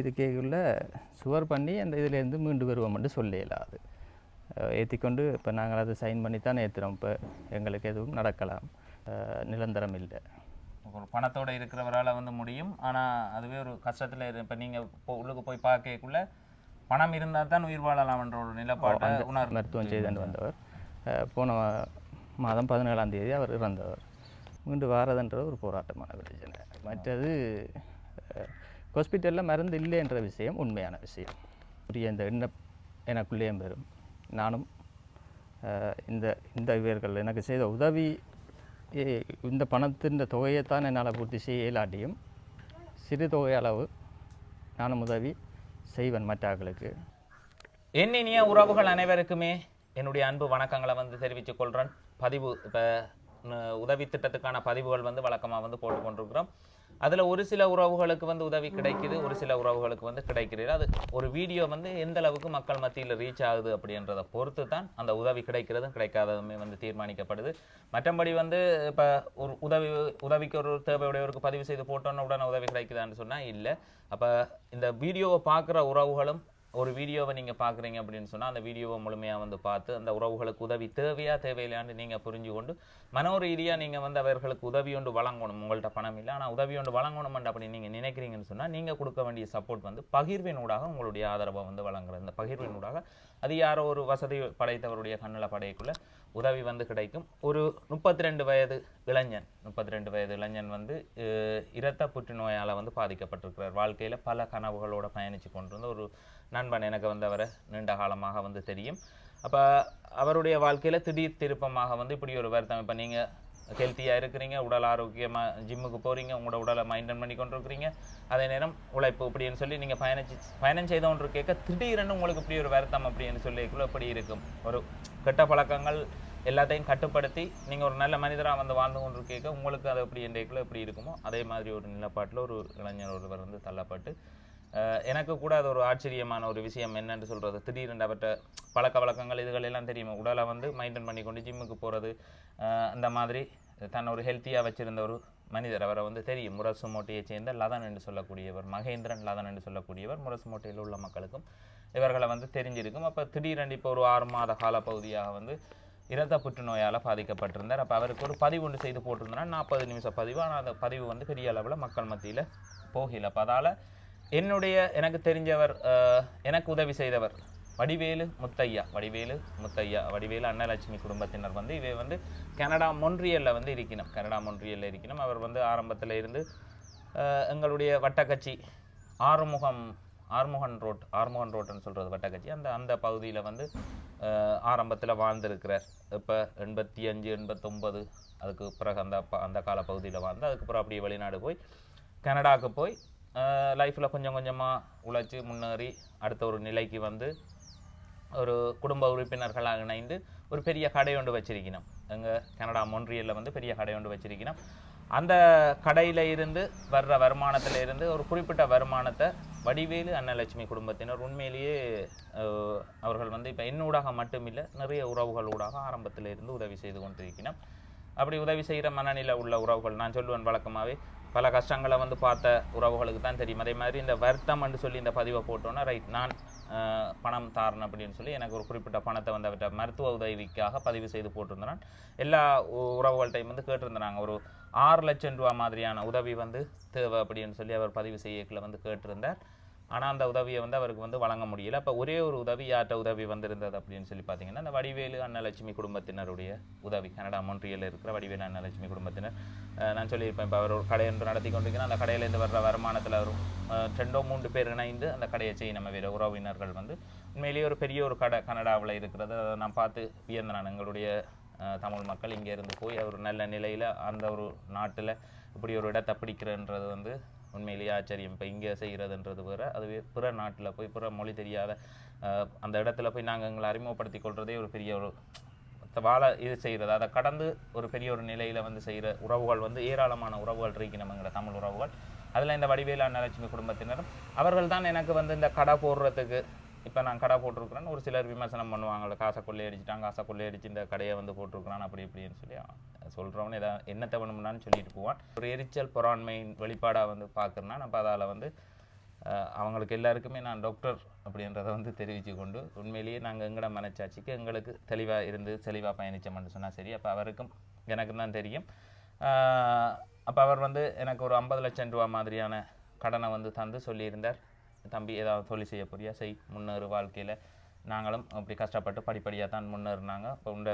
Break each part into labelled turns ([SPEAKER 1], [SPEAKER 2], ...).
[SPEAKER 1] இதுக்கேக்குள்ள சுவர் பண்ணி அந்த இதுலேருந்து மீண்டு வருவோம்னு சொல்ல இயலாது ஏற்றிக்கொண்டு இப்போ நாங்கள் அதை சைன் பண்ணி தான் ஏற்றுறோம் இப்போ எங்களுக்கு எதுவும் நடக்கலாம். நிரந்தரம் இல்லை.
[SPEAKER 2] ஒரு பணத்தோட இருக்கிறவரால் வந்து முடியும். ஆனால் அதுவே ஒரு கஷ்டத்தில் இப்போ நீங்கள் இப்போ உள்ளுக்கு போய் பார்க்கக்குள்ள பணம் இருந்தால் தான் உயிர் வாழலாம்ன்ற ஒரு நிலப்பாட்டை உணர்
[SPEAKER 1] மருத்துவம் செய்து வந்தவர். போன மாதம் பதினேழாம் தேதி அவர் இறந்தவர். மீண்டு வாரதுன்றது ஒரு போராட்டமான பிரச்சனை மற்றது ஹாஸ்பிட்டலில் மருந்து இல்லை என்ற விஷயம் உண்மையான விஷயம். புரிய இந்த எண்ண எனக்குள்ளேயும் பெறும் நானும் இந்த இந்த இவர்கள் எனக்கு செய்த உதவி இந்த பணத்தின் தொகையைத்தான் என்னால் பூர்த்தி செய்ய இயலாட்டியும் சிறு தொகை அளவு நானும் உதவி செய்வேன் மற்றாக்களுக்கு
[SPEAKER 2] என் இனிய உறவுகள் அனைவருக்குமே என்னுடைய அன்பு வணக்கங்களை வந்து தெரிவித்துக் கொள்கிறேன் பதிவு இப்போ உதவி திட்டத்துக்கான பதிவுகள் வந்து வழக்கமாக வந்து போட்டுக்கொண்டிருக்கிறோம் அதில் ஒரு சில உறவுகளுக்கு வந்து உதவி கிடைக்குது ஒரு சில உறவுகளுக்கு வந்து கிடைக்கிறது அது ஒரு வீடியோ வந்து எந்த அளவுக்கு மக்கள் மத்தியில் ரீச் ஆகுது அப்படின்றத பொறுத்து தான் அந்த உதவி கிடைக்கிறதும் கிடைக்காததுமே வந்து தீர்மானிக்கப்படுது. மற்றபடி வந்து இப்போ ஒரு உதவி உதவிக்கு ஒரு தேவையுடையவருக்கு பதிவு செய்து போட்டோன்னு உடனே உதவி கிடைக்குதான்னு சொன்னால் இல்லை. அப்போ இந்த வீடியோவை பார்க்குற உறவுகளும் ஒரு வீடியோவை நீங்கள் பார்க்குறீங்க அப்படின்னு சொன்னால் அந்த வீடியோவை முழுமையாக வந்து பார்த்து அந்த உறவுகளுக்கு உதவி தேவையா தேவையில்லையான்னு நீங்கள் புரிஞ்சு கொண்டு மனோ ரீதியாக நீங்கள் வந்து அவர்களுக்கு உதவி ஒன்று வழங்கணும். உங்கள்கிட்ட பணம் இல்லை. ஆனால் உதவி ஒன்று வழங்கணும் அப்படி நீங்கள் நினைக்கிறீங்கன்னு சொன்னால் நீங்கள் கொடுக்க வேண்டிய சப்போர்ட் வந்து பகிர்வினூடாக உங்களுடைய ஆதரவை வந்து வழங்குறது இந்த பகிர்வினூடாக அது யாரோ ஒரு வசதி படைத்தவருடைய கண்ணில் படையக்குள்ள உதவி வந்து கிடைக்கும். ஒரு முப்பத்தி ரெண்டு வயது இளைஞன் முப்பத்தி ரெண்டு வயது இளைஞன் வந்து இரத்த புற்றுநோயால் வந்து பாதிக்கப்பட்டிருக்கிறார். வாழ்க்கையில் பல கனவுகளோடு பயணித்து கொண்டிருந்த ஒரு நண்பன் எனக்கு வந்து அவரை நீண்ட காலமாக வந்து தெரியும். அப்போ அவருடைய வாழ்க்கையில் திடீர் திருப்பமாக வந்து இப்படி ஒரு வருத்தம். இப்போ நீங்கள் ஹெல்த்தியாக இருக்கிறீங்க உடல் ஆரோக்கியமாக ஜிம்முக்கு போகிறீங்க உங்களோட உடலை மெயின்டைன் பண்ணி கொண்டு இருக்கிறீங்க அதே நேரம் உழைப்பு அப்படின்னு சொல்லி நீங்கள் பயணிச்சு பயணம் செய்தோன்று கேட்க திடீரென்னு உங்களுக்கு இப்படி ஒரு வருத்தம் அப்படின்னு சொல்லிக்குள்ள இப்படி இருக்கும். ஒரு கெட்ட பழக்கங்கள் எல்லாத்தையும் கட்டுப்படுத்தி நீங்கள் ஒரு நல்ல மனிதராக வந்து வாழ்ந்து கொண்டு கேட்க உங்களுக்கு அது எப்படி என்றைக்குள்ள எப்படி இருக்குமோ அதே மாதிரி ஒரு நிலப்பாட்டில் ஒரு இளைஞர் ஒருவர் வந்து தள்ளப்பட்டு எனக்கு கூட அது ஒரு ஆச்சரியமான ஒரு விஷயம் என்னென்னு சொல்கிறது திடீரென்று அவற்ற பழக்க வழக்கங்கள் இதுகள் எல்லாம் தெரியுமா? உடலை வந்து மெயின்டைன் பண்ணி கொண்டு ஜிம்முக்கு போகிறது அந்த மாதிரி தன் ஒரு ஹெல்த்தியாக வச்சிருந்த ஒரு மனிதர். அவரை வந்து தெரியும். முரசு மோட்டையை சேர்ந்த லதன் என்று சொல்லக்கூடியவர் மகேந்திரன் லதன் என்று சொல்லக்கூடியவர் முரசு மோட்டையில் உள்ள மக்களுக்கும் இவர்களை வந்து தெரிஞ்சிருக்கும். அப்போ திடீரென்று இப்போ ஒரு ஆறு மாத கால பகுதியாக வந்து இரத்த புற்றுநோயால் பாதிக்கப்பட்டிருந்தார். அப்போ அவருக்கு ஒரு பதிவு ஒன்று செய்து போட்டிருந்தனா நாற்பது நிமிஷம் பதிவு. ஆனால் அந்த பதிவு வந்து பெரிய அளவில் மக்கள் மத்தியில் போகல. அப்போ அதால் என்னுடைய எனக்கு தெரிஞ்சவர் எனக்கு உதவி செய்தவர் வடிவேலு முத்தையா வடிவேலு முத்தையா வடிவேலு அன்னலட்சுமி குடும்பத்தினர் வந்து இவை வந்து கனடா மொன்றியலில் வந்து இருக்கணும். கனடா மொன்றியலில் இருக்கணும். அவர் வந்து ஆரம்பத்தில் இருந்து எங்களுடைய வட்டக்கட்சி ஆறுமுகம் ஆறுமுகன் ரோட் ஆறுமுகன் ரோட்டுன்னு சொல்கிறது வட்டக்கட்சி அந்த அந்த பகுதியில் வந்து ஆரம்பத்தில் வாழ்ந்திருக்கிறார். இப்போ எண்பத்தி அஞ்சு எண்பத்தொம்பது அதுக்கு பிறகு அந்த ப- அந்த கால பகுதியில் வாழ்ந்து அதுக்கப்புறம் அப்படியே வெளிநாடு போய் கனடாவுக்கு போய் லைஃப்பில் கொஞ்சம் கொஞ்சமாக உழைச்சி முன்னேறி அடுத்த ஒரு நிலைக்கு வந்து ஒரு குடும்ப உறுப்பினர்களாக இணைந்து ஒரு பெரிய கடை ஒன்று வச்சிருக்கணும். எங்கள் கனடா மொன்றியலில் வந்து பெரிய கடை ஒன்று வச்சிருக்கணும். அந்த கடையில் இருந்து வர்ற வருமானத்தில் இருந்து ஒரு குறிப்பிட்ட வருமானத்தை வடிவேலு அன்னலட்சுமி குடும்பத்தினர் உண்மையிலேயே அவர்கள் வந்து இப்போ என்னூடாக மட்டுமில்லை நிறைய உறவுகளூடாக ஆரம்பத்தில் இருந்து உதவி செய்து கொண்டிருக்கணும். அப்படி உதவி செய்கிற மனநிலை உள்ள உறவுகள் நான் சொல்லுவேன் வழக்கமாகவே பல கஷ்டங்களை வந்து பார்த்த உறவுகளுக்கு தான் தெரியும். அதே மாதிரி இந்த வருத்தம்னு சொல்லி இந்த பதிவை போட்டோன்னா ரைட் நான் பணம் தாரன் அப்படின்னு சொல்லி எனக்கு ஒரு குறிப்பிட்ட பணத்தை வந்து அவற்றை மருத்துவ உதவிக்காக பதிவு செய்து போட்டிருந்தேன் எல்லா உ- வந்து கேட்டிருந்தாங்க. ஒரு ஆறு லட்சம் ரூபா மாதிரியான உதவி வந்து தேவை அப்படின்னு சொல்லி அவர் பதிவு செய்யக்குள்ள வந்து கேட்டிருந்தார். ஆனால் அந்த உதவியை வந்து அவருக்கு வந்து வழங்க முடியல. அப்போ ஒரே ஒரு உதவி யார்கிட்ட உதவி வந்திருந்தது அப்படின்னு சொல்லி பார்த்தீங்கன்னா அந்த வடிவேலு அன்னலட்சுமி குடும்பத்தினருடைய உதவி. கனடா மொன்றியில் இருக்கிற வடிவேலு அன்னலட்சுமி குடும்பத்தினர். நான் சொல்லியிருப்பேன் இப்போ அவர் ஒரு கடை ஒன்று நடத்தி கொண்டிருக்கிறேன் அந்த கடையிலேருந்து வர்ற வருமானத்தில் வரும் ரெண்டோ மூன்று பேர் இணைந்து அந்த கடையை செய்ய நம்ம வேறு உறவினர்கள் வந்து உண்மையிலேயே ஒரு பெரிய ஒரு கடை கனடாவில் இருக்கிறது. அதை நான் பார்த்து வியந்தேன். நான் எங்களுடைய தமிழ் மக்கள் இங்கே இருந்து போய் ஒரு நல்ல நிலையில் அந்த ஒரு நாட்டில் இப்படி ஒரு இடத்தை பிடிக்கிறன்றது வந்து உண்மையிலேயே ஆச்சரியம். இப்போ இங்கே செய்கிறதுன்றது வேறு அதுவே பிற நாட்டில் போய் பிற மொழி தெரியாத அந்த இடத்துல போய் நாங்கள் எங்களை அறிமுகப்படுத்தி கொள்றதே ஒரு பெரிய ஒரு வாழ இது செய்கிறது. அதை கடந்து ஒரு பெரிய ஒரு நிலையில் வந்து செய்கிற உறவுகள் வந்து ஏராளமான உறவுகள் இருக்கு நம்மங்கிற தமிழ் உறவுகள். அதில் இந்த வடிவேலா நலட்சுமி குடும்பத்தினரும் அவர்கள் தான் எனக்கு வந்து இந்த கடை போடுறதுக்கு இப்போ நான் கடை போட்டிருக்கிறேன்னு ஒரு சிலர் விமர்சனம் பண்ணுவாங்கள்ல காசை கொள்ளையடிச்சிட்டாங்க காசை கொள்ளையடிச்சு இந்த கடையை வந்து போட்டிருக்கிறான் அப்படி இப்படின்னு சொல்லி. சொல்கிறவனு எதா என்ன தவணும்னான்னு சொல்லிட்டு போவான். ஒரு எரிச்சல் பொறாண்மையின் வெளிப்பாடாக வந்து பார்க்குறேன்னா நம்ம அதால் வந்து அவங்களுக்கு எல்லாருக்குமே நான் டாக்டர் அப்படின்றத வந்து தெரிவித்து கொண்டு உண்மையிலேயே நாங்கள் எங்களோட மனச்சாட்சிக்கு எங்களுக்கு தெளிவாக இருந்து தெளிவாக பயணித்தோம்னு சொன்னால் சரி அப்போ அவருக்கும் எனக்கு தான் தெரியும். அப்போ அவர் வந்து எனக்கு ஒரு ஐம்பது லட்சம் ரூபா மாதிரியான கடனை வந்து தந்து சொல்லியிருந்தார். தம்பி ஏதாவது தொழில் செய்ய போறியா? செய் முன்னேறு வாழ்க்கையில். நாங்களும் அப்படி கஷ்டப்பட்டு படிப்படியாக தான் முன்னேறினாங்க. இப்போ உண்ட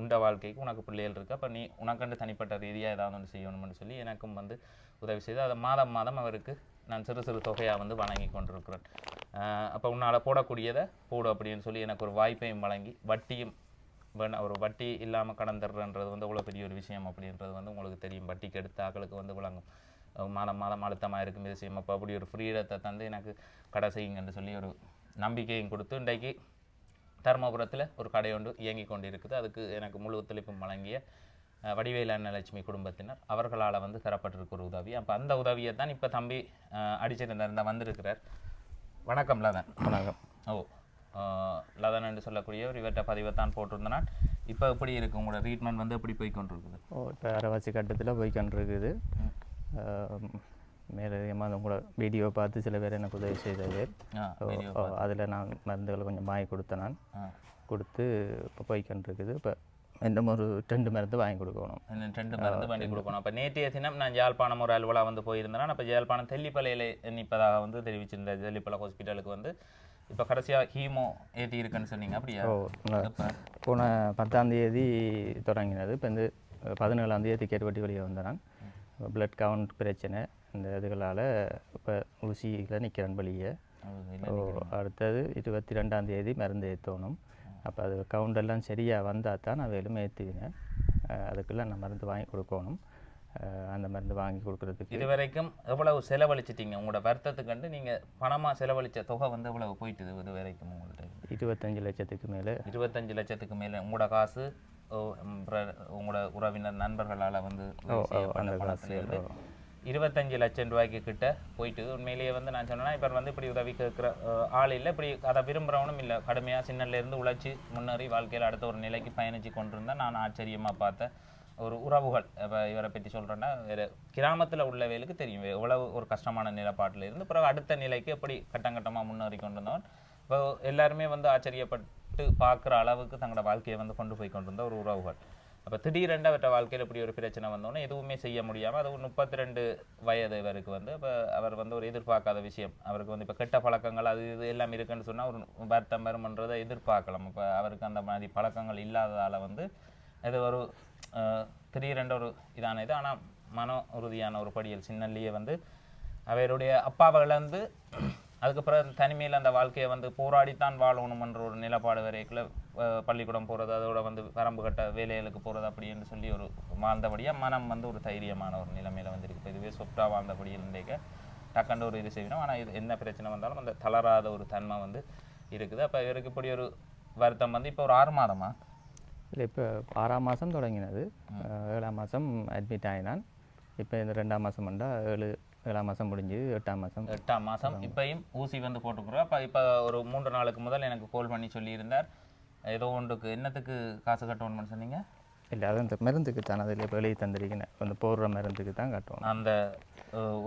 [SPEAKER 2] உண்ட வாழ்க்கைக்கு உனக்கு பிள்ளைகள் இருக்கு. அப்போ நீ உனக்கண்டு தனிப்பட்ட ரீதியாக ஏதாவது ஒன்று செய்யணும்னு சொல்லி எனக்கும் வந்து உதவி செய்து அதை மாதம் மாதம் அவருக்கு நான் சிறு சிறு தொகையாக வந்து வழங்கி கொண்டிருக்கிறேன். அப்போ உன்னால் போடக்கூடியதை போடு அப்படின்னு சொல்லி எனக்கு ஒரு வாய்ப்பையும் வழங்கி வட்டியும் வேணா ஒரு வட்டி இல்லாமல் கடந்துடுறன்றது வந்து அவ்வளோ பெரிய ஒரு விஷயம் அப்படின்றது வந்து உங்களுக்கு தெரியும். வட்டிக்கு எடுத்த ஆக்களுக்கு வந்து விளங்கும். மாதம் மாதம் அழுத்தமாக இருக்கும். இது செய்யும். அப்போ அப்படி ஒரு ஃப்ரீடத்தை தந்து எனக்கு கடை செய்யுங்கன்னு சொல்லி ஒரு நம்பிக்கையும் கொடுத்து இன்றைக்கு தருமபுரத்தில் ஒரு கடை ஒன்று இயங்கி கொண்டு இருக்குது அதுக்கு எனக்கு முழு ஒத்துழைப்பும் வழங்கிய வடிவேலு அன்னலட்சுமி குடும்பத்தினர். அவர்களால் வந்து தரப்பட்டிருக்க ஒரு உதவி. அப்போ அந்த உதவியை தான் இப்போ தம்பி அடிச்சிருந்தார் இந்த வந்திருக்கிறார். வணக்கம் லதன்.
[SPEAKER 1] வணக்கம்.
[SPEAKER 2] ஓ லதன் என்று சொல்லக்கூடிய ஒரு இவற்றை பதிவை தான் போட்டிருந்தனால் இப்போ எப்படி இருக்கு? உங்களோட ட்ரீட்மெண்ட் வந்து எப்படி போய் கொண்டிருக்குது?
[SPEAKER 1] ஓ இப்போ அரைவாசி கட்டத்தில் போய்க்கொண்டிருக்குது மேலதிகமாக உங்களோட வீடியோ பார்த்து சில பேர் எனக்கு உதவி செய்தது அதில் நான் மருந்துகளை கொஞ்சம் வாங்கி கொடுத்தேன் நான். கொடுத்து இப்போ போய்க்கொண்டிருக்குது. இப்போ இன்னும் ஒரு ரெண்டு மருந்து வாங்கி கொடுக்கணும்.
[SPEAKER 2] இன்னும் ரெண்டு மருந்து வண்டி கொடுக்கணும். அப்போ நேற்றைய தினம் நான் யாழ்ப்பாணம் ஒரு அலுவலாக வந்து போயிருந்தேன். அப்போ யாழ்ப்பாணம் தெல்லிப்பலையில் நிற்பதாக வந்து தெரிவிச்சிருந்தேன் தெல்லிப்பலை ஹாஸ்பிட்டலுக்கு வந்து இப்போ கடைசியாக ஹீமோ ஏற்றி இருக்குன்னு சொன்னீங்க. அப்படியா?
[SPEAKER 1] ஓ போன பத்தாம் தேதி தொடங்கினது. இப்போ வந்து பதினேழாம் தேதி டிக்கெட் வட்டி வெளியே வந்தேன் நான். பிளட் கவுண்ட் பிரச்சனை. இந்த இதுகளால் இப்போ ஊசியில் நிற்கிறேன் வெளியே. ஓ அடுத்தது இருபத்தி ரெண்டாம் தேதி மருந்து ஏற்றணும் அப்போ அது கவுண்ட் எல்லாம் சரியாக வந்தால் தான் நான் வேலும் ஏற்றுவேன் அதுக்குள்ளே நான் மருந்து வாங்கி கொடுக்கணும். அந்த மருந்து வாங்கி கொடுக்குறதுக்கு
[SPEAKER 2] இது வரைக்கும் எவ்வளவு செலவழிச்சிட்டீங்க? உங்களோட வருத்தத்துக்கு கண்டு நீங்கள் பணமாக செலவழிச்ச தொகை வந்து எவ்வளவு போயிட்டுது இது வரைக்கும் உங்கள்கிட்ட
[SPEAKER 1] இருபத்தஞ்சு லட்சத்துக்கு மேலே.
[SPEAKER 2] இருபத்தஞ்சு லட்சத்துக்கு மேலே. உங்களோட காசு உங்களோட உறவினர் நண்பர்களால் வந்து
[SPEAKER 1] அந்த காசுல,
[SPEAKER 2] இருபத்தஞ்சு லட்சம் ரூபாய்க்கு கிட்ட போயிட்டு உண்மையிலேயே வந்து நான் சொன்னேன்னா இப்போ வந்து இப்படி உதவி கேட்குற ஆள் இல்லை. இப்படி அதை விரும்புகிறவனும் இல்லை. கடுமையாக சின்னலேருந்து உழைச்சி முன்னேறி வாழ்க்கையில் அடுத்த ஒரு நிலைக்கு பயணித்து கொண்டிருந்தேன் நான் ஆச்சரியமாக பார்த்தேன் ஒரு உறவுகள். இப்போ இவரை பற்றி சொல்கிறேன்னா வேறு கிராமத்தில் உள்ளவைகளுக்கு தெரியும். எவ்வளவு ஒரு கஷ்டமான நிலப்பாட்டில் இருந்து பிறகு அடுத்த நிலைக்கு எப்படி கட்டம் கட்டமாக முன்னேறி கொண்டிருந்தவன். இப்போ எல்லாருமே வந்து ஆச்சரியப்பட்டு பார்க்குற அளவுக்கு தங்களோட வாழ்க்கையை வந்து கொண்டு போய் கொண்டிருந்த ஒரு உறவுகள். அப்போ திடீரெண்டு அவற்ற வாழ்க்கையில் இப்படி ஒரு பிரச்சனை வந்தோன்னே எதுவுமே செய்ய முடியாமல் அது ஒரு முப்பத்தி ரெண்டு வயது இவருக்கு வந்து இப்போ அவர் வந்து ஒரு எதிர்பார்க்காத விஷயம். அவருக்கு வந்து இப்போ கெட்ட பழக்கங்கள் அது இது எல்லாம் இருக்குன்னு சொன்னால் ஒரு வருத்தம் வருமன்றதை எதிர்பார்க்கலாம். இப்போ அவருக்கு அந்த மாதிரி பழக்கங்கள் இல்லாததால் வந்து இது ஒரு திடீரெண்டு ஒரு இதான இது. ஆனால் மன உறுதியான ஒரு படியல் சின்னல்லையே வந்து அவருடைய அப்பாவை வந்து அதுக்கப்புறம் தனிமையில் அந்த வாழ்க்கையை வந்து போராடித்தான் வாழணுமன்ற ஒரு நிலப்பாடு வரைக்குள்ள பள்ளிக்கூடம் போகிறது அதோட வந்து வரம்பு கட்ட வேலைகளுக்கு போகிறது அப்படின்னு சொல்லி ஒரு வாழ்ந்தபடியாக மனம் வந்து ஒரு தைரியமான ஒரு நிலைமையில வந்து இருக்கு இப்போ இதுவே சொப்டா வாழ்ந்தபடி இருந்தேக்க டக்குன்னு ஒரு இது செய்யணும். ஆனால் இது என்ன பிரச்சனை வந்தாலும் அந்த தளராத ஒரு தன்மை வந்து இருக்குது. அப்போ இவருக்கு இப்படி ஒரு வருத்தம் வந்து இப்போ ஒரு ஆறு மாதமா?
[SPEAKER 1] இல்லை இப்போ ஆறாம் மாதம் தொடங்கினது. ஏழாம் மாதம் அட்மிட் ஆகினான் இப்போ இந்த ரெண்டாம் மாதம் வந்தா ஏழு ஏழாம் மாதம் முடிஞ்சு எட்டாம் மாதம்
[SPEAKER 2] எட்டாம் மாதம் இப்பயும் ஊசி வந்து போட்டுக்கிறோம். அப்போ இப்போ ஒரு மூன்று நாளுக்கு முதல் எனக்கு கால் பண்ணி சொல்லியிருந்தார். ஏதோ ஒன்றுக்கு என்னத்துக்கு காசு கட்டணும்னு சொன்னீங்க?
[SPEAKER 1] இல்லை அது அந்த மருந்துக்கு தான் அதில் வெளியே தந்திருக்கேன் அந்த போடுற மருந்துக்கு தான் கட்டணும்
[SPEAKER 2] அந்த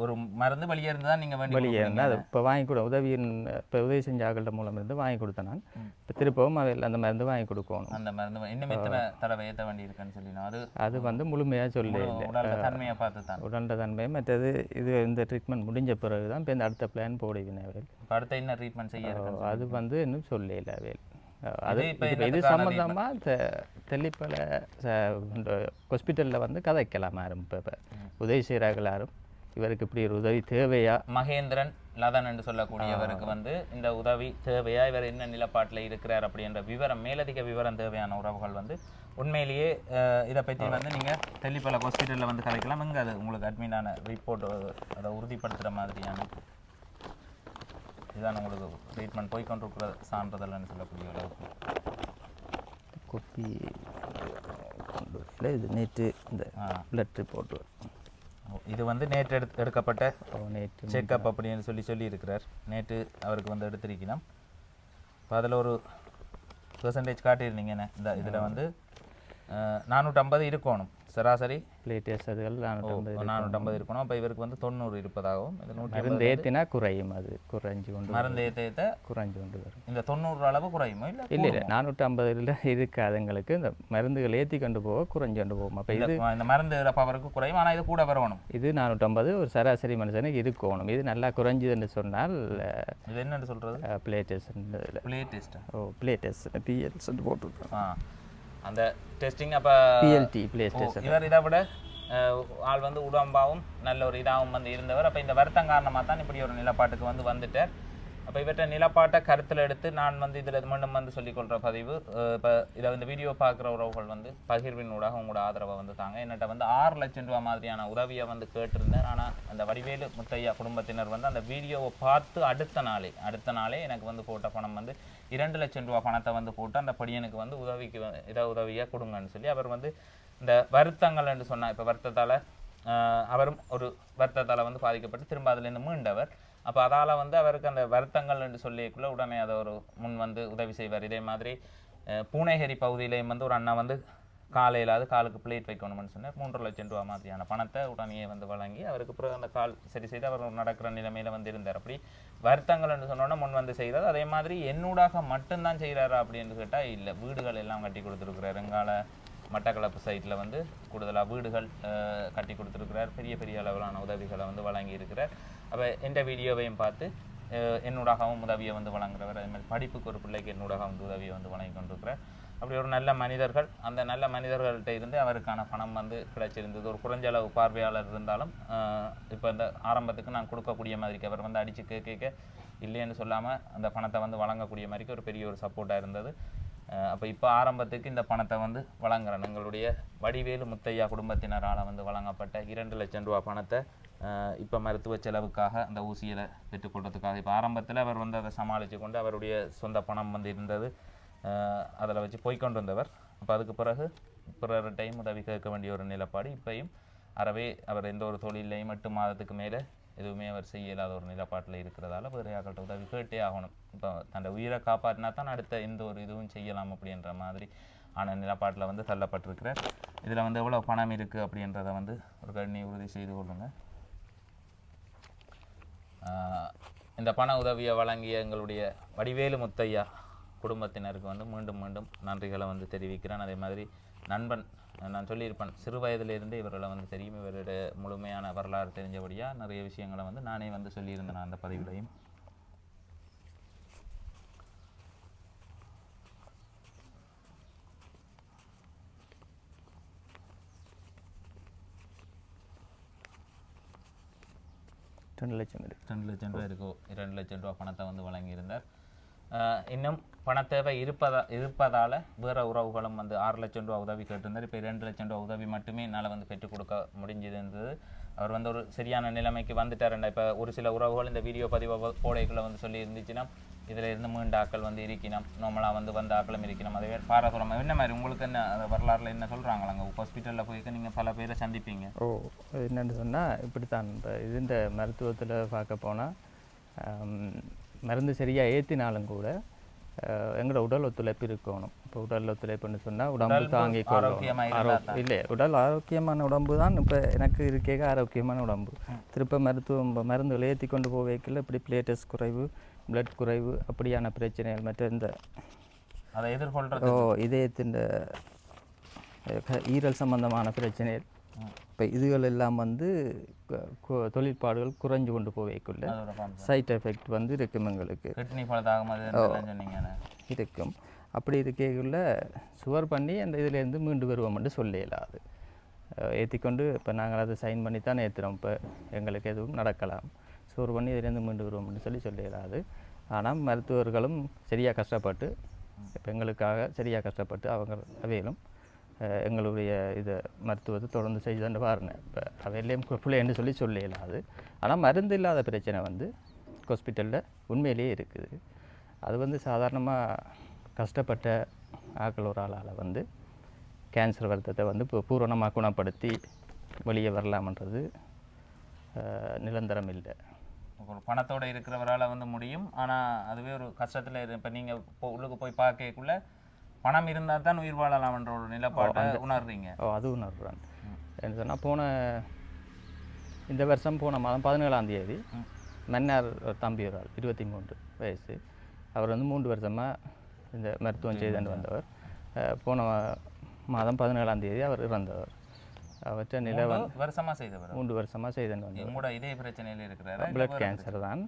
[SPEAKER 2] ஒரு மருந்து வெளியே இருந்து தான் நீங்கள்
[SPEAKER 1] வெளியே இருந்தால் அது இப்போ வாங்கி கொடு உதவியின் இப்போ உதவி செஞ்ச ஆக்கள்கிட்ட மூலம் இருந்து வாங்கி கொடுத்தேன் நான். இப்போ திருப்பவும் அதில் அந்த மருந்து வாங்கி கொடுக்கணும்.
[SPEAKER 2] அந்த மருந்து இன்னும் எத்தனை தடவை ஏற்ற வேண்டி இருக்குன்னு சொல்லி நான் அது
[SPEAKER 1] அது வந்து முழுமையாக சொல்ல இல்லை
[SPEAKER 2] உடல்ல தன்மையை பார்த்து தான்.
[SPEAKER 1] உடல்ட தன்மை மற்றது இது இந்த ட்ரீட்மெண்ட் முடிஞ்ச பிறகு தான் இப்போ இந்த அடுத்த பிளான்
[SPEAKER 2] இப்ப அடுத்த என்ன ட்ரீட்மெண்ட் செய்ய
[SPEAKER 1] அது வந்து இன்னும் சொல்லல அவையில் அது
[SPEAKER 2] இப்ப
[SPEAKER 1] இது- சம்மந்தமாக தெல்லிப்பல ஹாஸ்பிட்டலில் வந்து கதைக்கலாம் யாரும் இப்போ உதவி செய்கிறார்கள் யாரும் இவருக்கு இப்படி ஒரு உதவி தேவையா?
[SPEAKER 2] மகேந்திரன் லதன் என்று சொல்லக்கூடியவருக்கு வந்து இந்த உதவி தேவையா? இவர் என்ன நிலப்பாட்டில் இருக்கிறார் அப்படின்ற விவரம் மேலதிக விவரம் தேவையான உறவுகள் வந்து உண்மையிலேயே இதை பற்றி வந்து நீங்கள் தெல்லிப்பல ஹாஸ்பிட்டலில் வந்து கதைக்கலாம். இங்கே அது உங்களுக்கு அட்மினான ரிப்போர்ட் அதை உறுதிப்படுத்துகிற மாதிரியான இதுதான் உங்களுக்கு ட்ரீட்மெண்ட் போய் கொண்டிருக்கிற சான்றிதழ்னு சொல்லக்கூடிய அளவுக்கு.
[SPEAKER 1] கொப்பி கொண்டு இது நேற்று இந்த பிளட் ரிப்போர்ட்
[SPEAKER 2] இது வந்து நேற்று எடுத்து எடுக்கப்பட்ட
[SPEAKER 1] நேற்று
[SPEAKER 2] செக்அப் அப்படின்னு சொல்லி சொல்லி இருக்கிறார் நேற்று அவருக்கு வந்து எடுத்திருக்கணும். இப்போ அதில் ஒரு பெர்சன்டேஜ் காட்டியிருந்தீங்க என்ன? இந்த இதில் வந்து நானூற்றம்பது இருக்கணும். சராசரி?
[SPEAKER 1] பிளேட்டஸ் அதுகள் நானூற்றம்பது
[SPEAKER 2] நானூற்றம்பது இருக்கணும் அப்போ இவருக்கு வந்து தொண்ணூறு இருப்பதாகவும் இது
[SPEAKER 1] மருந்து ஏற்றினா குறையும் அது. குறைஞ்சு கொண்டு
[SPEAKER 2] மருந்து ஏற்ற ஏற்ற
[SPEAKER 1] குறைஞ்சு கொண்டு வரும்.
[SPEAKER 2] இந்த தொண்ணூறு அளவு குறையுமோ இல்லை
[SPEAKER 1] இல்லை இல்லை. நானூற்றம்பதுல இருக்காதுங்களுக்கு இந்த மருந்துகள் ஏற்றி கொண்டு போக குறைஞ்சு கொண்டு போகும் அப்போ இது
[SPEAKER 2] இந்த மருந்து பவருக்கு குறையும் ஆனால் இது கூட வரணும்.
[SPEAKER 1] இது நானூற்றம்பது ஒரு சராசரி மனுஷனுக்கு இருக்கணும் இது நல்லா குறைஞ்சதுன்னு சொன்னால்
[SPEAKER 2] இது என்னன்னு சொல்கிறது
[SPEAKER 1] பிளேட்டஸ்
[SPEAKER 2] பிளே டெஸ்ட்
[SPEAKER 1] ஓ பிளேட்டஸ் பிஎல்ஸ் போட்டுருக்கோம்.
[SPEAKER 2] அந்த டெஸ்டிங் அப்போ
[SPEAKER 1] பிஎல்டி பிளேஸ்டேஸ்
[SPEAKER 2] இவர் இதை விட ஆள் வந்து உடம்பாவும் நல்ல ஒரு இதாகவும் வந்து இருந்தவர். அப்போ இந்த வருத்தம் காரணமாக தான் இப்படி ஒரு நிலப்பாட்டுக்கு வந்து வந்துட்டார். அப்போ இவற்றை நிலப்பாட்டை கருத்தில் எடுத்து நான் வந்து இதில் மீண்டும் வந்து சொல்லிக்கொள்கிற பதிவு இப்போ இதை இந்த வீடியோ பார்க்குற உறவுகள் வந்து பகிர்வின் ஊடாக உங்களோட ஆதரவை வந்து தாங்க. என்னட்ட வந்து ஆறு லட்சம் ரூபா மாதிரியான உதவியை வந்து கேட்டிருந்தேன். ஆனால் அந்த வடிவேலு முத்தையா குடும்பத்தினர் வந்து அந்த வீடியோவை பார்த்து அடுத்த நாளே அடுத்த நாளே எனக்கு வந்து போட்ட பணம் வந்து இரண்டு லட்சம் ரூபா பணத்தை வந்து போட்டு அந்த படியனுக்கு வந்து உதவிக்கு இதை உதவியாக கொடுங்கன்னு சொல்லி அவர் வந்து இந்த வருத்தங்கள் என்று சொன்னார் இப்போ வருத்தத்தால் அவரும் ஒரு வருத்தத்தால் வந்து பாதிக்கப்பட்டு திரும்ப அதுலேருந்து மீண்டவர். அப்போ அதால் வந்து அவருக்கு அந்த வருத்தங்கள் என்று சொல்லிக்குள்ள உடனே அதை ஒரு முன் வந்து உதவி செய்வார். இதே மாதிரி பூனேகரி பகுதியிலையும் வந்து ஒரு அண்ணா வந்து காலையில் அது காலுக்கு பிளேட் வைக்கணும்னு சொன்னார் மூன்று லட்சம் ரூபா மாதிரியான பணத்தை உடனே வந்து வழங்கி அவருக்கு பிறகு அந்த கால் சரி செய்து அவர் நடக்கிற நிலைமையில் வந்து இருந்தார் அப்படி வருத்தங்கள் என்று சொன்னோன்னா முன் வந்து செய்கிறார் அதே மாதிரி என்னூடாக மட்டும்தான் செய்கிறாரா அப்படின்னு கேட்டால் இல்லை வீடுகள் எல்லாம் கட்டி கொடுத்துருக்குறாரு. எங்கால மட்டக்களப்பு சைட்டில் வந்து கூடுதலாக வீடுகள் கட்டி கொடுத்துருக்கிறார். பெரிய பெரிய அளவிலான உதவிகளை வந்து வழங்கியிருக்கிறார் அப்போ எந்த வீடியோவையும் பார்த்து என்னூடாகவும் உதவியை வந்து வழங்குறவர். அதே மாதிரி படிப்புக்கு ஒரு பிள்ளைக்கு என்னூடாக வந்து உதவியை வந்து வழங்கி கொண்டிருக்கிறார். அப்படி ஒரு நல்ல மனிதர்கள் அந்த நல்ல மனிதர்கள்ட்ட இருந்து அவருக்கான பணம் வந்து கிடைச்சிருந்தது. ஒரு குறைஞ்ச அளவு பார்வையாளர் இருந்தாலும் இப்போ இந்த ஆரம்பத்துக்கு நான் கொடுக்கக்கூடிய மாதிரிக்கு அவர் வந்து அடித்து கேட்க இல்லைன்னு சொல்லாமல் அந்த பணத்தை வந்து வழங்கக்கூடிய மாதிரிக்கு ஒரு பெரிய ஒரு சப்போர்ட்டாக இருந்தது. அப்போ இப்போ ஆரம்பத்துக்கு இந்த பணத்தை வந்து வழங்குறேன். எங்களுடைய வடிவேலு முத்தையா குடும்பத்தினரால் வந்து வழங்கப்பட்ட இரண்டு லட்சம் ரூபா பணத்தை இப்போ மருத்துவ செலவுக்காக அந்த ஊசியில் பெற்றுக்கொள்றதுக்காக இப்போ ஆரம்பத்தில் அவர் வந்து அதை சமாளித்து கொண்டு அவருடைய சொந்த பணம் வந்து இருந்தது. அதில் வச்சு போய்க்கொண்டு வந்தவர். அப்போ அதுக்கு பிறகு பிறர் டைம் உதவி கேட்க வேண்டிய ஒரு நிலப்பாடு இப்பையும் அறவே அவர் எந்த ஒரு தொழிலையும் எட்டு மாதத்துக்கு மேலே எதுவுமே அவர் செய்ய இயலாத ஒரு நிலப்பாட்டில் இருக்கிறதால வேறு யாக்கள்கிட்ட உதவி கேட்டே ஆகணும். இப்போ தன்னோட உயிரை காப்பாற்றினா தான் அடுத்த எந்த ஒரு இதுவும் செய்யலாம் அப்படின்ற மாதிரி ஆன நிலப்பாட்டில் வந்து தள்ளப்பட்டிருக்கிறார். இதில் வந்து எவ்வளோ பணம் இருக்குது அப்படின்றத வந்து ஒரு கண்ணி உறுதி செய்து கொள்ளுங்கள் இந்த பண உதவியை வழங்கிய எங்களுடைய வடிவேலு முத்தையா குடும்பத்தினருக்கு வந்து மீண்டும் மீண்டும் நன்றிகளை வந்து தெரிவிக்கிறேன். அதே மாதிரி நண்பன் நான் சொல்லியிருப்பேன் சிறு வயதிலிருந்தே இவர்களை வந்து தெரியும். இவருடைய முழுமையான வரலாறு தெரிஞ்சபடியாக நிறைய விஷயங்களை வந்து நானே வந்து சொல்லியிருந்தேன் அந்த பதிவுலையும்.
[SPEAKER 1] ரெண்டு லட்சம்
[SPEAKER 2] ரெண்டு லட்சம் ரூபா இருக்கோ இரண்டு லட்சம் ரூபா பணத்தை வந்து வழங்கியிருந்தார். இன்னும் இன்னும் பணத்தேவை இருப்பதா இருப்பதால் வேறு உறவுகளும் வந்து ஆறு லட்சம் ரூபா உதவி கேட்டிருந்தார் இப்போ ரெண்டு லட்சம் ரூபா உதவி மட்டுமே என்னால் வந்து பெற்றுக் கொடுக்க முடிஞ்சது இருந்தது அவர் வந்து ஒரு சரியான நிலைமைக்கு வந்துட்டாருண்டா இப்போ ஒரு சில உறவுகள் இந்த வீடியோ பதிவை போடைக்குள்ளே வந்து சொல்லி இருந்துச்சுன்னா இதில் இருந்து மீண்டாக்கள் வந்து இருக்கணும் நார்மலாக வந்து வந்த ஆக்களும் இருக்கணும் அதே மாதிரி பாரதூரம் என்ன மாதிரி உங்களுக்கு என்ன வரலாறுல என்ன சொல்கிறாங்களா அங்கே ஹாஸ்பிட்டலில் போய்க்க நீங்கள் பல பேரை சந்திப்பீங்க.
[SPEAKER 1] ஓ என்னென்னு சொன்னால் இப்படித்தான். இப்போ இது இந்த மருத்துவத்தில் பார்க்க போனால் மருந்து சரியாக ஏற்றினாலும் கூட எங்களோட உடல் ஒத்துழைப்பு இருக்கணும். இப்போ உடல் ஒத்துழைப்புன்னு சொன்னால் உடம்பு தாங்கி. இல்லை உடல் ஆரோக்கியமான உடம்பு தான். இப்போ எனக்கு இருக்கேக ஆரோக்கியமான உடம்பு. திருப்ப மருத்துவம் மருந்துகள் ஏற்றி கொண்டு போவேக்கில் இப்படி பிளேட்டஸ் குறைவு பிளட் குறைவு அப்படியான பிரச்சனைகள் மற்ற இந்த
[SPEAKER 2] அதை எதிர்கொள்றது.
[SPEAKER 1] ஓ இதயத்தின் ஈரல் சம்பந்தமான பிரச்சனைகள். இப்போ இதுகள் எல்லாம் வந்து தொழிற்பாடுகள் குறைஞ்சு கொண்டு போவேக்குள்ள சைட் எஃபெக்ட் வந்து இருக்கும் எங்களுக்கு. இருக்கும். அப்படி இருக்கைக்குள்ள சுவர் பண்ணி அந்த இதுலேருந்து மீண்டு வருவோம்னு சொல்ல இயலாது ஏற்றிக்கொண்டு இப்போ நாங்கள் அதை சைன் பண்ணி தான் ஏற்றுறோம் இப்போ எங்களுக்கு எதுவும் நடக்கலாம். சுவர் பண்ணி இதுலேருந்து மீண்டு வருவோம்னு சொல்லி சொல்ல இயலாது ஆனால் மருத்துவர்களும் சரியாக கஷ்டப்பட்டு இப்போ எங்களுக்காக சரியாக கஷ்டப்பட்டு அவங்க அவையிலும் எங்களுடைய இதை மருத்துவத்தை தொடர்ந்து செய்து பாருங்க இப்போ அவையிலையும் பிள்ளைன்னு சொல்லி சொல்ல அது ஆனால் மருந்து இல்லாத பிரச்சனை வந்து ஹாஸ்பிட்டலில் உண்மையிலேயே இருக்குது. அது வந்து சாதாரணமாக கஷ்டப்பட்ட ஆக்கள் ஒரு ஆளால் வந்து கேன்சர் வருத்தத்தை வந்து இப்போ பூரணமாக குணப்படுத்தி வெளியே வரலாமன்றது நிரந்தரம் இல்லை.
[SPEAKER 2] ஒரு பணத்தோடு இருக்கிறவரால் வந்து முடியும். ஆனால் அதுவே ஒரு கஷ்டத்தில் இரு இப்போ நீங்கள் போ- உள்ளுக்கு போய் பார்க்கக்குள்ளே பணம் இருந்தால் தான் உயிர் வாழலாம்ன்ற ஒரு நிலப்பாட்டை உணர்றீங்க.
[SPEAKER 1] ஓ அது உணர்றேன் என்ன சொன்னால் போன இந்த வருஷம் போன மாதம் பதினேழாம் தேதி மன்னார் தம்பி ஒரு ஆள் இருபத்தி மூன்று வயசு. அவர் வந்து மூன்று வருஷமாக இந்த மருத்துவம் செய்துட்டு வந்தவர். போன மாதம் பதினேழாம் தேதி அவர் இறந்தவர். அவற்றை நில வந்து
[SPEAKER 2] வருஷமா செய்தவர்
[SPEAKER 1] மூன்று வருஷமாக செய்துட்டு வந்தவர்.
[SPEAKER 2] உங்களோட இதே பிரச்சனையில இருக்கிறாரா.
[SPEAKER 1] பிளட் கேன்சர் தான்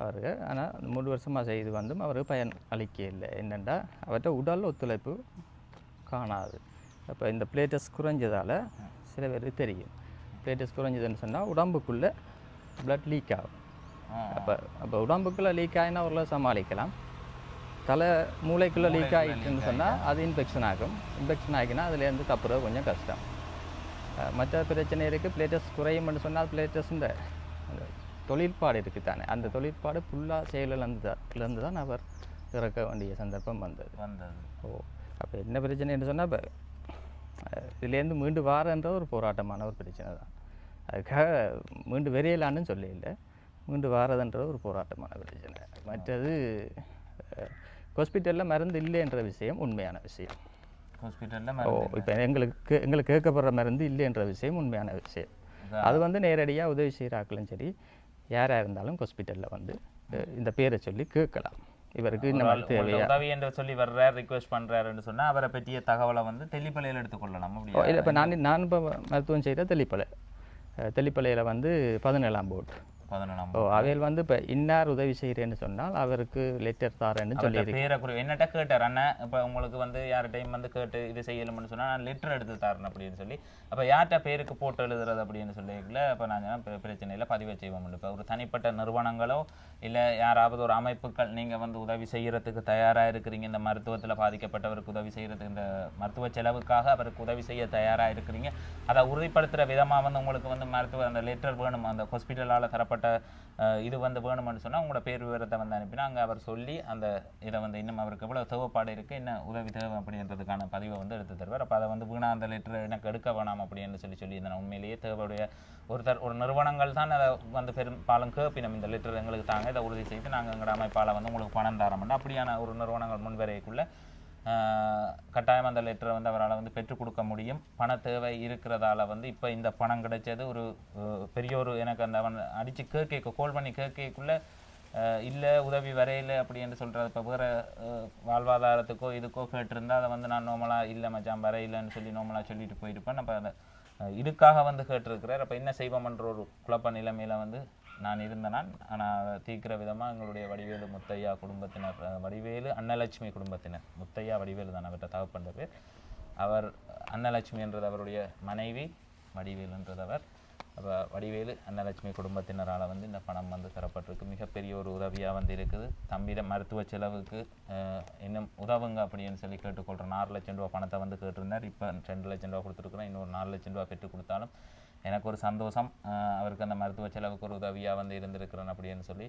[SPEAKER 1] அவருக்கு ஆனால் மூன்று வருஷமாக செய்து வந்தும் அவருக்கு பயன் அளிக்க இல்லை என்னென்னா அவர்கிட்ட உடல் ஒத்துழைப்பு காணாது. அப்போ இந்த பிளேட்டஸ் குறைஞ்சதால் சில பேருக்கு தெரியும். பிளேட்டஸ் குறைஞ்சதுன்னு சொன்னால் உடம்புக்குள்ளே பிளட் லீக் ஆகும். அப்போ அப்போ உடம்புக்குள்ளே லீக் ஆகினா ஓரளவு சமாளிக்கலாம். தலை மூளைக்குள்ளே லீக் ஆகிட்டுன்னு சொன்னால் அது இன்ஃபெக்ஷன் ஆகும். இன்ஃபெக்ஷன் ஆகினா அதுலேருந்து தப்புறது கொஞ்சம் கஷ்டம். மற்ற பிரச்சனை இருக்குது பிளேட்டஸ் குறையும்னு சொன்னால் பிளேட்டஸ் இந்த அந்த தொழிற்பாடு இருக்குது தானே. அந்த தொழிற்பாடு ஃபுல்லாக செயலிழந்து தான் அவர் இறக்க வேண்டிய சந்தர்ப்பம் வந்தது.
[SPEAKER 2] வந்தது.
[SPEAKER 1] ஓ அப்போ என்ன பிரச்சனைன்னு சொன்னால் இப்போ இதுலேருந்து மீண்டு வாரன்ற ஒரு போராட்டமான ஒரு பிரச்சனை தான். அதுக்காக மீண்டு வெறியலான்னு சொல்ல இல்லை மீண்டு வாரதுன்ற ஒரு போராட்டமான பிரச்சனை. மற்றது ஹாஸ்பிட்டலில் மருந்து இல்லைன்ற விஷயம் உண்மையான விஷயம்.
[SPEAKER 2] ஹாஸ்பிட்டல்ல
[SPEAKER 1] ஓ இப்போ எங்களுக்கு எங்களுக்கு கேட்கப்படுற மருந்து இல்லைன்ற விஷயம் உண்மையான விஷயம். அது வந்து நேரடியாக உதவி செய்கிறாக்களும் சரி யாராக இருந்தாலும் ஹாஸ்பிட்டலில் வந்து இந்த பேரை சொல்லி கேட்கலாம். இவருக்கு இந்த மாதிரி தேவையா?
[SPEAKER 2] உதவி என்று சொல்லி வர்றார் ரிக்வெஸ்ட் பண்றாருன்னு சொன்னா அவரை பற்றிய தகவலை வந்து தெளிப்பலையில் எடுத்துக்கொள்ளலாம்
[SPEAKER 1] இல்லை இப்போ நான் நான் இப்போ மருத்துவம் செய்கிற தெளிப்பலை. தெளிப்பலையில் வந்து பதினேழாம் போர்டு.
[SPEAKER 2] பதினொன்றாம்
[SPEAKER 1] ஓ வந்து இப்போ இன்னார் உதவி செய்கிறேன்னு சொன்னால் அவருக்கு லெட்டர் தாரேன்னு சொல்லி
[SPEAKER 2] அவர்கிட்ட பேரை குறி என்னட்ட கேட்டார் அண்ணன் இப்போ உங்களுக்கு வந்து யார் டைம் வந்து கேட்டு இது செய்யணும்னு சொன்னா நான் லெட்டர் எடுத்து தரேன் அப்படின்னு சொல்லி. அப்போ யார்கிட்ட பேருக்கு போட்டு எழுதுறது அப்படின்னு சொல்லிக்கல அப்போ நான் சொன்னேன், "பிர- பிரச்சனை இல்லை பதிவு செய்வோம் இப்போ ஒரு தனிப்பட்ட நிறுவனங்களோ இல்லை யாராவது ஒரு அமைப்புகள் நீங்கள் வந்து உதவி செய்யறதுக்கு தயாராக இருக்கிறீங்க இந்த மருத்துவத்தில் பாதிக்கப்பட்டவருக்கு உதவி செய்யறதுக்கு இந்த மருத்துவ செலவுக்காக அவருக்கு உதவி செய்ய தயாராக இருக்கிறீங்க அதை உறுதிப்படுத்துகிற விதமாக வந்து உங்களுக்கு வந்து மருத்துவ அந்த லெட்டர் வேணும் அந்த ஹாஸ்பிட்டலால் தரப்பட்ட சம்மந்தப்பட்ட இது வந்து வேணும்னு சொன்னால் உங்களோட பேர் விவரத்தை வந்து அனுப்பினா அங்கே அவர் சொல்லி அந்த இதை வந்து இன்னும் அவருக்கு எவ்வளோ தேவைப்பாடு இருக்குது என்ன உதவி தேவை அப்படின்றதுக்கான பதிவை வந்து எடுத்து தருவார். அப்போ அதை வந்து வீணா அந்த லெட்டர் எனக்கு எடுக்க வேணாம் அப்படின்னு சொல்லி சொல்லியிருந்தேன். உண்மையிலேயே தேவையுடைய ஒருத்தர் ஒரு நிறுவனங்கள் தான் அதை வந்து பெரும்பாலும் கேப்பினம் இந்த லெட்டர் எங்களுக்கு தாங்க. இதை உறுதி செய்து நாங்கள் எங்களோட அமைப்பால் வந்து உங்களுக்கு பணம் தரோம்னா அப்படியான ஒரு நிறுவனங்கள் முன்வரைக்குள்ள கட்டாயம் அந்த லெட்டரை வந்து அவரால் வந்து பெற்றுக் கொடுக்க முடியும். பண தேவை இருக்கிறதால வந்து இப்போ இந்த பணம் கிடைச்சது ஒரு பெரிய ஒரு எனக்கு அந்த அவன் அடித்து கேட்க கோல் பண்ணி கேட்கக்குள்ள இல்லை உதவி வரையில அப்படின்னு சொல்கிறது இப்போ வேறு வாழ்வாதாரத்துக்கோ இதுக்கோ கேட்டிருந்தா அதை வந்து நான் நோமலாக இல்லை மச்சான் வரையிலன்னு சொல்லி நோமலாக சொல்லிட்டு போயிருப்பேன் அப்போ அந்த இதுக்காக வந்து கேட்டிருக்கிறார். அப்போ என்ன செய்வோம்ன்ற ஒரு குழப்ப நிலைமையில் வந்து நான் இருந்த நான் ஆனால் தீர்க்கிற விதமாக எங்களுடைய வடிவேலு முத்தையா குடும்பத்தினர் வடிவேலு அன்னலட்சுமி குடும்பத்தினர். முத்தையா வடிவேலு தான் அவர்கிட்ட தகப்பண்டது அவர் அன்னலட்சுமி என்றது அவருடைய மனைவி வடிவேலுன்றது அவர். அப்போ வடிவேலு அன்னலட்சுமி குடும்பத்தினரால் வந்து இந்த பணம் வந்து தரப்பட்டிருக்கு மிகப்பெரிய ஒரு உதவியாக வந்து இருக்குது. தம்பியிட மருத்துவ செலவுக்கு இன்னும் உதவுங்க அப்படின்னு சொல்லி கேட்டுக்கொள்கிறேன் ஆறு லட்சம் ரூபா பணத்தை வந்து கேட்டிருந்தார். இப்போ ரெண்டு லட்சம் ரூபா கொடுத்துருக்குறேன் இன்னொரு நாலு லட்சம் ரூபா பெற்று கொடுத்தாலும் எனக்கு ஒரு சந்தோஷம் அவருக்கு அந்த மருத்துவ செலவுக்கு ஒரு உதவியாக வந்து இருந்திருக்கிறேன் அப்படின்னு சொல்லி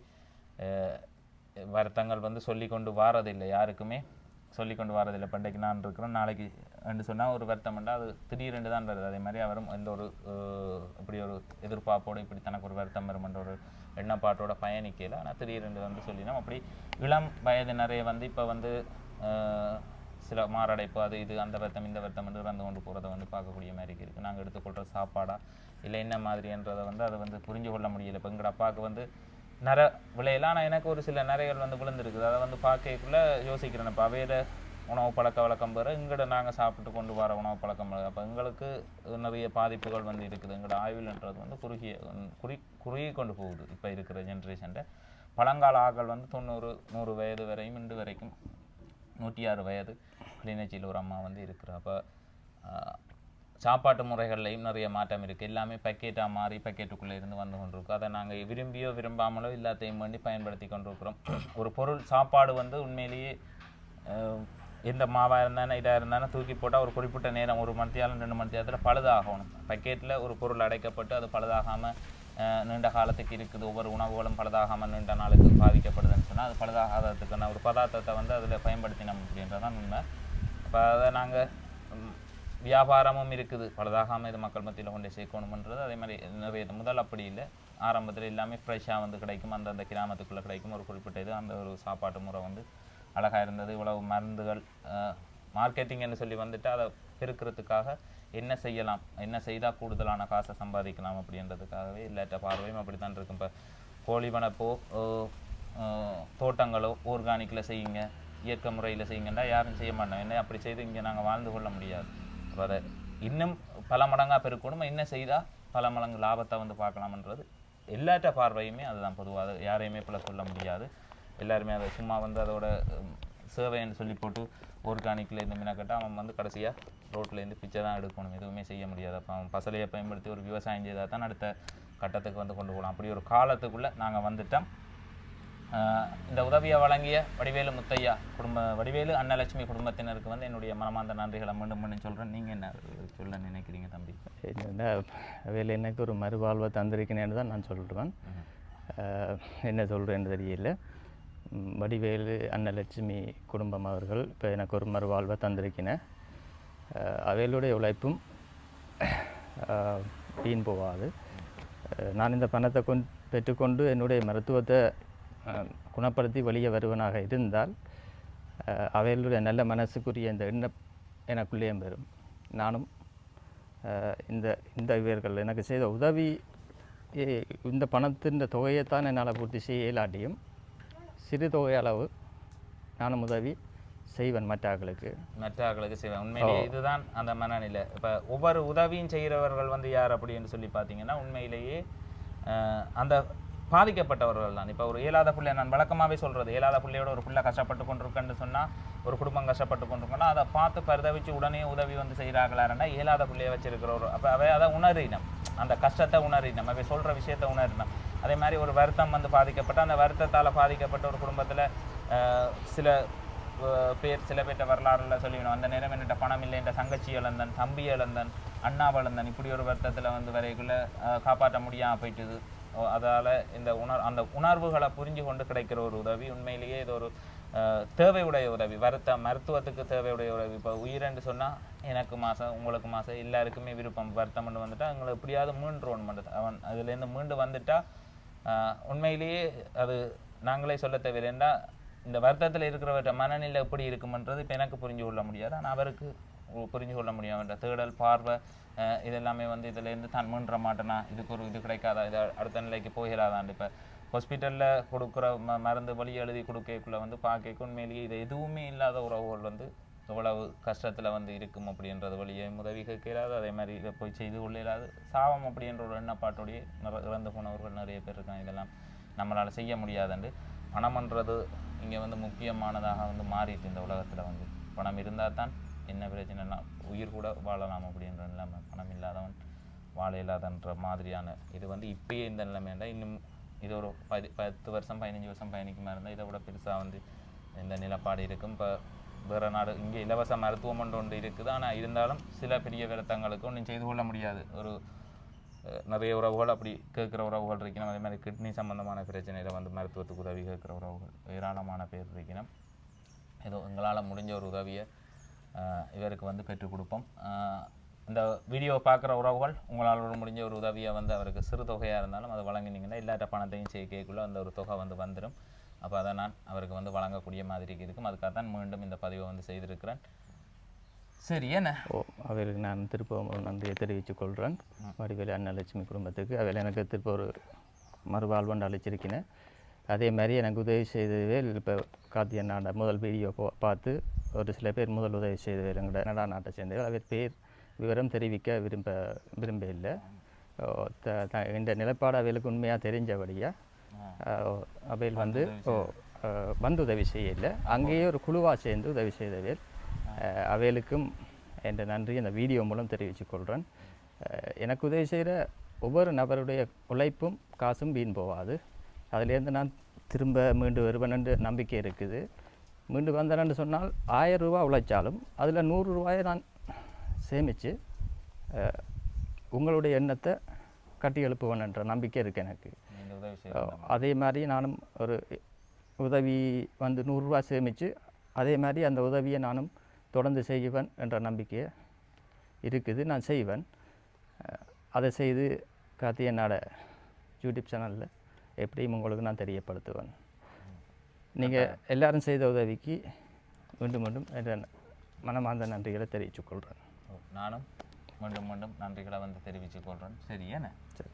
[SPEAKER 2] வருத்தங்கள் வந்து சொல்லி கொண்டு வாரதில்லை யாருக்குமே சொல்லி கொண்டு வாரதில்லை. பண்டைக்கு நான் இருக்கிறோம் நாளைக்கு ரெண்டு சொன்னால் ஒரு வருத்தம்ண்டா அது திடீரெண்டு தான் வருது. அதே மாதிரி அவரும் எந்த ஒரு இப்படி ஒரு எதிர்பார்ப்போடு இப்படி தனக்கு ஒரு வருத்தம் வரும்ன்ற ஒரு எண்ணப்பாட்டோட பயணிக்கல. ஆனால் திடீரெண்டு வந்து சொல்லினோம். அப்படி இளம் வயதினரே வந்து இப்போ வந்து சில மாரடைப்பு அது இது அந்த வருத்தம் இந்த வருத்தம் வந்து இறந்து கொண்டு போகிறத வந்து பார்க்கக்கூடிய மாதிரி இருக்குது நாங்கள் எடுத்துக்கொள்கிற சாப்பாடா? இல்லை என்ன மாதிரின்றதை வந்து அதை வந்து புரிஞ்சு கொள்ள முடியல. இப்போ எங்கள் அப்பாவுக்கு வந்து நர விளையலாம் ஆனால் எனக்கு ஒரு சில நிறைகள் வந்து விழுந்துருக்குது. அதை வந்து பார்க்கக்குள்ள யோசிக்கிறேன். இப்போ அவையில உணவு பழக்க வழக்கம் பெற இங்கட நாங்கள் சாப்பிட்டு கொண்டு வர உணவு பழக்கம் அப்போ எங்களுக்கு நிறைய பாதிப்புகள் வந்து இருக்குது. எங்களோட ஆய்வுன்றது வந்து குறுகிய குறி குறுகி கொண்டு போகுது. இப்போ இருக்கிற ஜென்ரேஷனில் பழங்கால ஆக்கள் வந்து தொண்ணூறு நூறு வயது வரையும் இன்று வரைக்கும் நூற்றி ஆறு வயது கிளிநொச்சியில் ஒரு அம்மா வந்து இருக்கிறப்ப சாப்பாட்டு முறைகள்லையும் நிறைய மாற்றம் இருக்குது எல்லாமே பக்கெட்டாக மாறி பக்கெட்டுக்குள்ளே இருந்து வந்து கொண்டிருக்கோம் அதை நாங்கள் விரும்பியோ விரும்பாமலோ எல்லாத்தையும் வேண்டி பயன்படுத்தி கொண்டிருக்கிறோம். ஒரு பொருள் சாப்பாடு வந்து உண்மையிலேயே எந்த மாவாக இருந்தாலும் இதாக இருந்தாலும் தூக்கி போட்டால் ஒரு குறிப்பிட்ட நேரம் ஒரு மணித்தியாலும் ரெண்டு மணித்தியாலத்தில் பழுதாகணும். பக்கெட்டில் ஒரு பொருள் அடைக்கப்பட்டு அது பழுதாகாமல் நீண்ட காலத்துக்கு இருக்குது. ஒவ்வொரு உணவுகளும் பழுதாகாமல் நீண்ட நாளுக்கு பாதிக்கப்படுதுன்னு சொன்னால் அது பழுதாகாததுக்கான ஒரு பதார்த்தத்தை வந்து அதில் பயன்படுத்தினோம் அப்படின்றதான் உண்மை. அப்போ அதை நாங்கள் வியாபாரமும் இருக்குது. பழுதாகாமல் இது மக்கள் மத்தியில் கொண்டு சேர்க்கணுமன்றது அதே மாதிரி நிறைய இது முதல் அப்படி இல்லை. ஆரம்பத்தில் எல்லாமே ஃப்ரெஷ்ஷாக வந்து கிடைக்கும். அந்தந்த கிராமத்துக்குள்ளே கிடைக்கும். ஒரு குறிப்பிட்ட இது அந்த ஒரு சாப்பாட்டு முறை வந்து அழகாக இருந்தது. இவ்வளவு மருந்துகள் மார்க்கெட்டிங்னு சொல்லி வந்துட்டு அதை பெருக்கிறதுக்காக என்ன செய்யலாம்? என்ன செய்தால் கூடுதலான காசை சம்பாதிக்கலாம் அப்படின்றதுக்காகவே இல்லாட்ட பார்வையும் அப்படி தான் இருக்கும். இப்போ கோழி வளர்ப்போ தோட்டங்களோ ஆர்கானிக்கில் செய்யுங்க இயற்கை முறையில் செய்யுங்கன்னா யாரும் செய்ய மாட்டோம் என்ன அப்படி செய்து இங்கே நாங்கள் வாழ்ந்து கொள்ள முடியாது. வர இன்னும் பல மடங்காக பெருக்கணும்? என்ன செய்தால் பல மடங்கு லாபத்தை வந்து பார்க்கலாம்ன்றது எல்லாற்ற பார்வையுமே அதுதான் பொதுவாக யாரையுமே போல சொல்ல முடியாது. எல்லாருமே அதை சும்மா வந்து அதோட சேவைன்னு சொல்லி போட்டு ஆர்கானிக்கில் இந்த மினக்கட்டா அவன் வந்து கடைசியாக ரோட்லேருந்து பிச்சை தான் எடுக்கணும். எதுவுமே செய்ய முடியாது. அப்போ அவன் பசலையை பயன்படுத்தி ஒரு விவசாயம் செய்தால் தான் அடுத்த கட்டத்துக்கு வந்து கொண்டு போகலாம். அப்படி ஒரு காலத்துக்குள்ளே நாங்கள் வந்துட்டோம். இந்த உதவியை வழங்கிய வடிவேலு முத்தையா குடும்ப வடிவேலு அன்னலட்சுமி குடும்பத்தினருக்கு வந்து என்னுடைய மனமார்ந்த நன்றிகளை மீண்டும் மீண்டும் சொல்கிறேன் நீங்கள் என்ன சொல்ல நினைக்கிறீங்க தம்பி?
[SPEAKER 1] என்னென்னா வேலை எனக்கு ஒரு மறுவாழ்வை தந்திருக்கிறேன்னு தான் நான் சொல்கிறேன் என்ன சொல்கிறேன்னு தெரியல. வடிவேலு அன்னலட்சுமி குடும்பம் அவர்கள் இப்போ எனக்கு ஒரு மறுவாழ்வை தந்திருக்கினேன் அவைகளுடைய உழைப்பும் வீண் போகாது. நான் இந்த பணத்தை கொண் பெற்றுக்கொண்டு என்னுடைய மருத்துவத்தை குணப்படுத்தி வெளியே வருவனாக இருந்தால் அவைகளுடைய நல்ல மனசுக்குரிய இந்த எண்ணம் எனக்குள்ளேயே பெறும் நானும் இந்த இந்த இவர்கள் எனக்கு செய்த உதவி இந்த பணத்தின் தொகையைத்தான் என்னால் பூர்த்தி செய்ய இயலாட்டியும் சிறு தொகை அளவு நானும் உதவி செய்வேன் மற்றவர்களுக்கு.
[SPEAKER 2] மற்ற ஆட்களுக்கு செய்வேன் உண்மையிலேயே இதுதான் அந்த மனநிலை. இப்போ ஒவ்வொரு உதவியும் செய்கிறவர்கள் வந்து யார் அப்படின்னு சொல்லி பார்த்தீங்கன்னா உண்மையிலேயே அந்த பாதிக்கப்பட்டவர்கள் தான். இப்போ ஒரு இயலாத பிள்ளை நான் வழக்கமாகவே சொல்கிறது இயலாத பிள்ளையோட ஒரு பிள்ளை கஷ்டப்பட்டு கொண்டிருக்கேன்னு சொன்னால் ஒரு குடும்பம் கஷ்டப்பட்டு கொண்டிருக்கோன்னா அதை பார்த்து பரிதவிச்சு உடனே உதவி வந்து செய்கிறாங்களாருன்னா இயலாத பிள்ளையை வச்சிருக்கிற ஒரு அப்போ அவை அதை உணரினம் அந்த கஷ்டத்தை உணரினம் அவை சொல்கிற விஷயத்தை உணரினம் அதே மாதிரி ஒரு வருத்தம் வந்து பாதிக்கப்பட்ட அந்த வருத்தத்தால் பாதிக்கப்பட்ட ஒரு குடும்பத்தில் சில பேர் சில பேர்கிட்ட வரலாறுல சொல்லிவிடும். அந்த நேரம் என்கிட்ட பணம் இல்லை என்ற தங்கச்சி இழந்தன் தம்பி இழந்தன் அண்ணா வளர்ந்தன் இப்படி ஒரு வருத்தத்தில் வந்து வரைக்குள்ள காப்பாற்ற முடியாமல் போயிட்டுது. அதால் இந்த உணர் அந்த உணர்வுகளை புரிஞ்சு கொண்டு கிடைக்கிற ஒரு உதவி உண்மையிலேயே இது ஒரு தேவையுடைய உதவி. வருத்த மருத்துவத்துக்கு தேவையுடைய உதவி. இப்போ உயிரென்று சொன்னால் எனக்கு மாதம் உங்களுக்கு மாதம் எல்லாருக்குமே விருப்பம். வருத்தம்னு வந்துட்டால் எங்களை எப்படியாவது மீண்டுருவோம் பண்ணுறது அவன் அதுலேருந்து மீண்டு வந்துட்டால் உண்மையிலேயே அது நாங்களே சொல்ல தேவையில்லைன்னா இந்த வருத்தத்தில் இருக்கிறவற்ற மனநிலை எப்படி இருக்குமன்றது இப்போ எனக்கு புரிஞ்சு கொள்ள முடியாது. ஆனால் அவருக்கு புரிஞ்சு கொள்ள முடியும். என்ற தேடல் பார்வை இதெல்லாமே வந்து இதுலேருந்து தான் முன்ற மாட்டேனா? இதுக்கு ஒரு இது கிடைக்காதா? இது அடுத்த நிலைக்கு போகிறாதான் இப்போ ஹாஸ்பிட்டலில் கொடுக்குற ம மருந்து வழி எழுதி கொடுக்கக்குள்ள வந்து பார்க்க உண்மையிலேயே இது எதுவுமே இல்லாத உறவுகள் வந்து எவ்வளவு கஷ்டத்தில் வந்து இருக்கும் அப்படின்றது வழியே உதவி கேட்கிறாது அதே மாதிரி இதை போய் செய்து கொள்ளிடாது சாவம் அப்படின்ற ஒரு எண்ணப்பாட்டோடையே நிற- இறந்து போனவர்கள் நிறைய பேர் இருக்காங்க. இதெல்லாம் நம்மளால் செய்ய முடியாதுண்டு. பணம்ன்றது இங்கே வந்து முக்கியமானதாக வந்து மாறிட்டு இந்த உலகத்தில் வந்து. பணம் இருந்தால் தான் என்ன பிரச்சனைனா உயிர் கூட வாழலாம் அப்படின்ற நிலைமை. பணம் இல்லாதவன் வாழ இல்லாதன்ற மாதிரியான இது வந்து இப்பயே இந்த நிலைமை இருந்தால் இன்னும் இது ஒரு பதி பத்து வருஷம் பதினஞ்சு வருஷம் பயணிக்குமா இருந்தால் இதை விட பெருசாக வந்து இந்த நிலப்பாடு இருக்கும். இப்போ வேறு நாடு இங்கே இலவச மருத்துவம் ஒன்று ஒன்று இருக்குது. ஆனால் இருந்தாலும் சில பெரிய வருத்தங்களுக்கு ஒன்றும் செய்து கொள்ள முடியாது. ஒரு நிறைய உறவுகள் அப்படி கேட்குற உறவுகள் இருக்கணும் அதே மாதிரி கிட்னி சம்மந்தமான பிரச்சனையில் வந்து மருத்துவத்துக்கு உதவி கேட்குற உறவுகள் ஏராளமான பேர் இருக்கணும் ஏதோ எங்களால் முடிஞ்ச ஒரு உதவியை இவருக்கு வந்து பெற்றுக் கொடுப்போம். இந்த வீடியோவை பார்க்குற உறவுகள் உங்களால் முடிஞ்ச ஒரு உதவியை வந்து அவருக்கு சிறு தொகையாக இருந்தாலும் அதை வழங்கினீங்கன்னா எல்லாட்ட பணத்தையும் செய்ய கேட்குள்ள அந்த ஒரு தொகை வந்து வந்துடும் அப்போ அதை நான் அவருக்கு வந்து வழங்கக்கூடிய மாதிரி இருக்கும் அதுக்காக தான் மீண்டும் இந்த பதிவை வந்து செய்திருக்கிறேன். சரி என்ன?
[SPEAKER 1] ஓ அவர்களுக்கு நான் திருப்பவும் ஒரு நன்றியை தெரிவித்துக் கொள்கிறேன். வடிவேலு அன்னலட்சுமி குடும்பத்துக்கு அவள் எனக்கு திருப்ப ஒரு மறுவாழ்வண்டு அழைச்சிருக்கினேன் அதே மாதிரி எனக்கு உதவி செய்தவே இப்போ கார்த்திய நாட முதல் வீடியோ பார்த்து ஒரு சில பேர் முதல் உதவி செய்தவர் எங்களோட நடா நாட்டை சேர்ந்தவர். அவர் பேர் விவரம் தெரிவிக்க விரும்ப விரும்ப இல்லை இந்த நிலைப்பாடு அவைகளுக்கு உண்மையாக தெரிஞ்சபடியாக அவையில் வந்து ஓ வந்து உதவி செய்யலை. அங்கேயே ஒரு குழுவாக சேர்ந்து உதவி செய்தவர். அஹ், அவைகளுக்கும் என்ற நன்றி இந்த வீடியோ மூலம் தெரிவித்துக் கொள்கிறேன் எனக்கு உதவி செய்கிற ஒவ்வொரு நபருடைய உழைப்பும் காசும் வீண் போகாது. அதிலேருந்து நான் திரும்ப மீண்டு வருவேன் என்று நம்பிக்கை இருக்குது. மீண்டு வந்தேன்னு சொன்னால் ஆயிரம் ரூபாய் உழைச்சாலும் அதில் நூறு ரூபாயை நான் சேமித்து உங்களுடைய எண்ணத்தை கட்டி எழுப்புவேன் என்ற நம்பிக்கை இருக்குது எனக்கு. அதே மாதிரி நானும் ஒரு உதவி வந்து நூறுரூவா சேமித்து அதே மாதிரி அந்த உதவியை நானும் தொடர்ந்து செய்வேன் என்ற நம்பிக்கை இருக்குது. நான் செய்வேன். அதை செய்து கார்த்திகை நாட யூடியூப் சேனலில் எப்படியும் உங்களுக்கு நான் தெரியப்படுத்துவேன். நீங்கள் எல்லாரும் செய்த உதவிக்கு மீண்டும் மீண்டும் என்ற மனமார்ந்த நன்றிகளை தெரிவித்துக் கொள்கிறேன்
[SPEAKER 2] ஓ, நானும் மீண்டும் மீண்டும் நன்றிகளை வந்து தெரிவித்துக் கொள்கிறேன் சரி என்ன?
[SPEAKER 1] சரி.